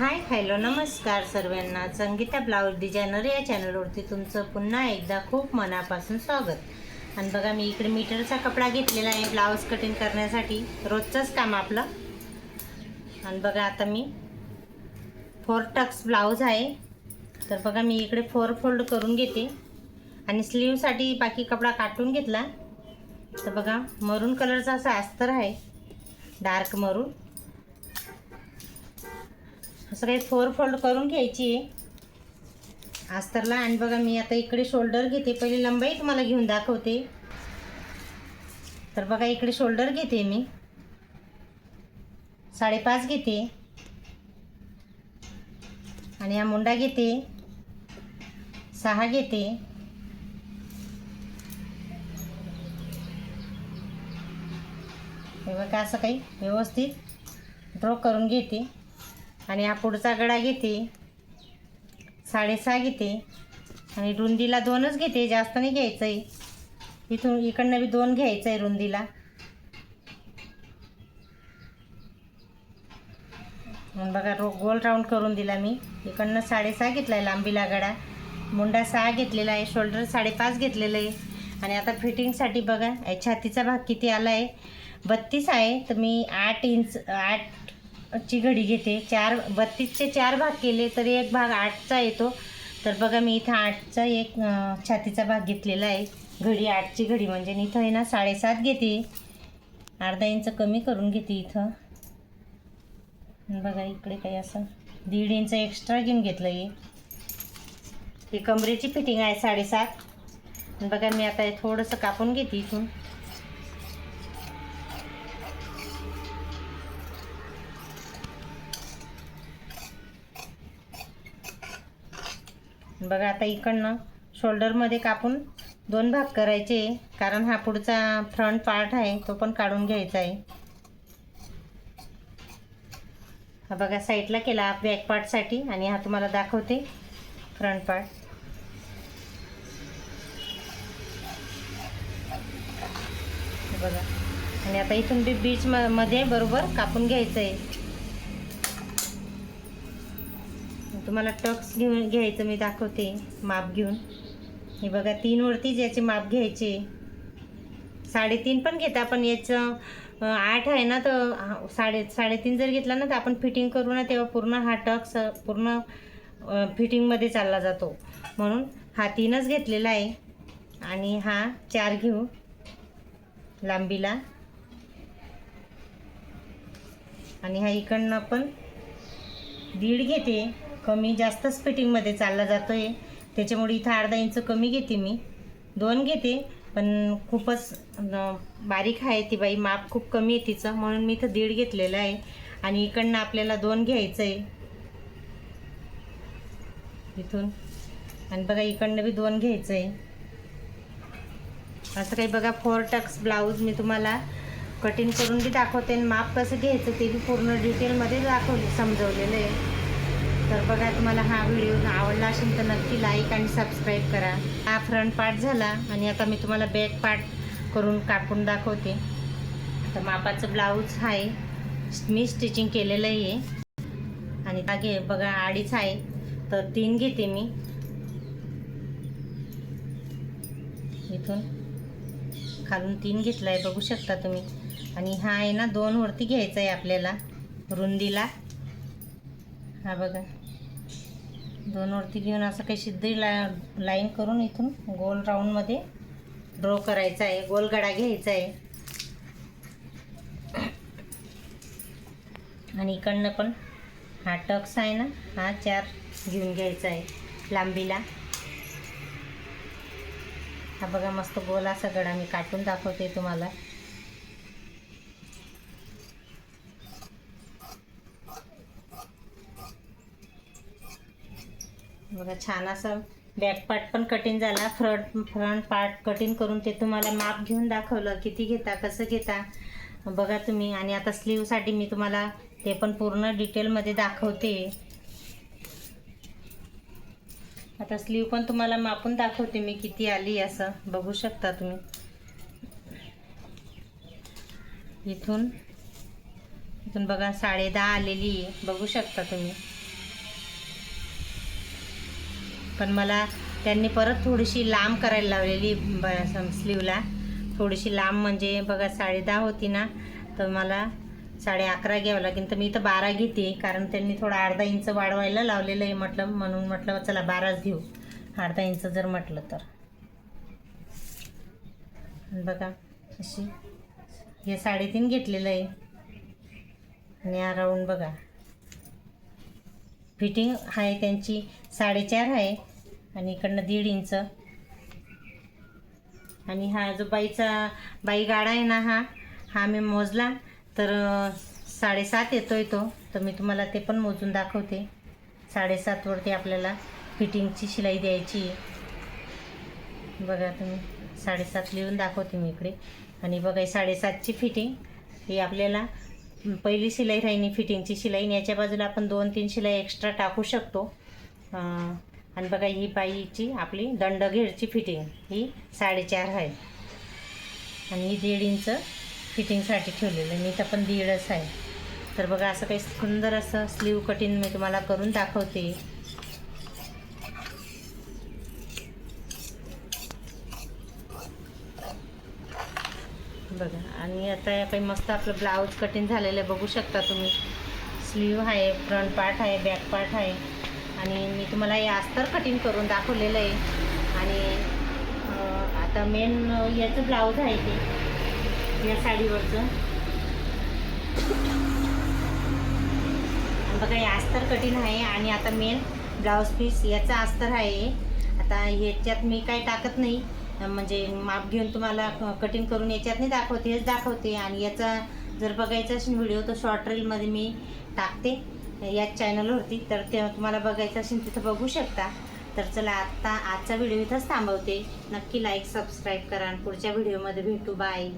Hi hello नमस्कार सर्वांना. Sangeeta blouse designer या चॅनलवरती तुमचं पुन्हा एकदा खूप मनापासून स्वागत. आणि बघा मी इकडे मीटरचा कपडा घेतलेला आहे ब्लाऊज कटिंग करण्यासाठी. रोजचंच काम आपलं. आणि बघा आता मी फोर टक्स ब्लाऊज आहे. तर बघा मी इकडे फोर फोल्ड करून घेते. आणि स्लीवसाठी बाकी कपडा काटून घेतला. तर बघा मरून कलरचा असा अस्तर आहे. डार्क मरून. असं काही फोर फोल्ड करून घ्यायची. आहे अस्तरला आणि बघा मी आता इकडे शोल्डर घेते. पहिले लंबाई तुम्हाला घेऊन दाखवते. तर बघा इकडे शोल्डर घेते मी. साडेपाच घेते. आणि हा मुंडा घेते. सहा घेते. हे बघा असं काही व्यवस्थित ड्रॉ करून घेते. आणि हा पुढचा गळा घेते. साडेसहा घेते. आणि रुंदीला दोनच घेते जास्त नाही घ्यायचं आहे इथून इकडनं बी दोन घ्यायचं आहे रुंदीला बघा रो गोल राऊंड करून दिला मी. इकडनं साडेसहा घेतला आहे लांबीला गळा मुंडा सहा घेतलेला आहे शोल्डर साडेपाच घेतलेलं आहे. आणि आता फिटिंगसाठी बघा छातीचा भाग किती आला आहे बत्तीस आहे. तर मी आठ इंच आठ ची घडी घेते. चार बत्तीसचे चार भाग केले तरी एक भाग आठचा येतो. तर बघा मी इथं आठचा एक छातीचा भाग घेतलेला आहे. घडी आठची घडी म्हणजे इथं आहे ना साडेसात घेते. अर्धा इंच कमी करून घेते इथं. बघा इकडे काही असं दीड इंच एक्स्ट्रा घेऊन घेतलं आहे ही कमरेची फिटिंग आहे साडेसात. बघा मी आता थोडंसं कापून घेते इथून. बघा आता इकडनं शोल्डरमध्ये कापून दोन भाग करायचे कारण हा पुढचा फ्रंट पार्ट आहे तो पण काढून घ्यायचा आहे. हा बघा साईडला केला बॅक पार्टसाठी आणि हा तुम्हाला दाखवते फ्रंट पार्ट बघा. आणि आता इथून बी बीच म मध्ये बरोबर कापून घ्यायचं आहे तुम्हाला टक्स घेऊन घ्यायचं मी दाखवते माप घेऊन. हे बघा तीनवरतीच याचे माप घ्यायचे. साडेतीन पण घेता पण याचं आठ आहे ना तर साडे साडेतीन जर घेतला ना तर आपण फिटिंग करू ना तेव्हा पूर्ण हा टक्स पूर्ण फिटिंगमध्ये चालला जातो. म्हणून हा तीनच घेतलेला आहे. आणि हा चार घेऊ लांबीला. आणि हा इकडनं पण दीड घेते. कमी जास्तच फिटिंगमध्ये चालला जातो आहे त्याच्यामुळे इथं अर्धा इंच कमी घेते मी. दोन घेते पण खूपच बारीक आहे ती बाई. माप खूप कमी आहे तिचं. म्हणून मी इथं दीड घेतलेलं आहे. आणि इकडनं आपल्याला दोन घ्यायचं आहे इथून. आणि बघा इकडनं बी दोन घ्यायचं आहे असं काही बघा फोर टक्स ब्लाऊज मी तुम्हाला कटिंग करून बी दाखवते. आणि माप कसं घ्यायचं ते बी पूर्ण डिटेलमध्ये दाखवले समजवलेलं आहे. तर बघा तुम्हाला हा व्हिडिओ आवडला असेल तर नक्की लाईक आणि सबस्क्राईब करा. हा फ्रंट पार्ट झाला आणि आता मी तुम्हाला बॅक पार्ट करून कापून दाखवते. तर मापाचं ब्लाऊज आहे. मी स्टिचिंग केलेलं आहे. आणि मागे बघा अडीच आहे. तर तीन घेते मी. इथून खालून तीन घेतला आहे बघू शकता तुम्ही. आणि हा आहे ना दोन वरती घ्यायचा आहे आपल्याला. रुंदीला. हा बघा. दोन वरती घेऊन असं काही सिद्धी ला लाईन करून इथून गोल राऊंडमध्ये ड्रॉ करायचा आहे. गोल गडा घ्यायचा आहे. आणि इकडनं पण हा टक्स आहे ना हा चार घेऊन घ्यायचा आहे लांबीला. हा बघा मस्त गोल असा गडा मी काटून दाखवते तुम्हाला. बघा छान असं बॅक पार्ट पण कटिंग झाला. फ्रंट फ्रंट पार्ट कटिंग करून ते तुम्हाला माप घेऊन दाखवलं. किती घेता कसं घेता बघा तुम्ही. आणि आता स्लीवसाठी मी तुम्हाला ते पण पूर्ण डिटेलमध्ये दाखवते. आता स्लीव पण तुम्हाला मापून दाखवते मी किती आली असं. बघू शकता तुम्ही. इथून इथून बघा साडे दहा आलेली आहे. बघू शकता तुम्ही. पण मला त्यांनी परत थोडीशी लांब करायला लावलेली ब स्लीवला थोडीशी लांब म्हणजे बघा साडे दहा होती ना तर मला साडे अकरा घ्यावं लागेल. तर मी इथं बारा घेते कारण त्यांनी थोडं अर्धा इंच वाढवायला लावलेलं आहे म्हटलं म्हणून म्हटलं चला बाराच घेऊ. अर्धा इंच जर म्हटलं तर. बघा अशी. हे साडेतीन घेतलेलं आहे. आणि हा राऊंड बघा. फिटिंग आहे त्यांची साडेचार आहे. आणि इकडनं दीड इंच. आणि हा जो बाईचा बाई गाडा आहे ना हा हा मी मोजला तर साडेसात येतोय तो. तर मी तुम्हाला ते पण मोजून दाखवते. साडेसातवरती आपल्याला फिटिंगची शिलाई द्यायची आहे. बघा तुम्ही साडेसात लिहून दाखवते मी इकडे. आणि बघा साडेसातची फिटिंग ही आपल्याला पहिली शिलाई राहिली फिटिंगची शिलाई. याच्या बाजूला आपण दोन तीन शिलाई एक्स्ट्रा टाकू शकतो. आणि बघा ही बाईची आपली दंडघेरची फिटिंग. ही साडेचार आहे. आणि ही दीड इंच फिटिंगसाठी ठेवलेलं आहे. मी तर पण दीडच आहे. तर बघा असं काही सुंदर असं स्लीव कटिंग मी तुम्हाला करून दाखवते. बघा. आणि आता या काही मस्त आपलं ब्लाऊज कटिंग झालेलं आहे. बघू शकता तुम्ही. स्लीव आहे फ्रंट पार्ट आहे बॅक पार्ट आहे. आणि मी तुम्हाला हे अस्तर कटिंग करून दाखवलेलं आहे. आणि आता मेन याचं ब्लाऊज आहे ते या साडीवरचं. आणि बघा हे अस्तर कटिंग आहे आणि आता मेन ब्लाऊज पीस याचा अस्तर आहे. आता ह्याच्यात मी काय टाकत नाही. म्हणजे माप घेऊन तुम्हाला कटिंग करून याच्यात नाही दाखवते हेच दाखवते. आणि याचा जर बघायचा असेल व्हिडिओ तर शॉर्ट रीलमध्ये मी टाकते. याच चॅनलवरती तर ते तुम्हाला बघायचं असेल तिथं बघू शकता. तर चला आत्ता आजचा व्हिडिओ इथंच थांबवते. नक्की लाईक सबस्क्राईब करा आणि पुढच्या व्हिडिओमध्ये भेटू. बाय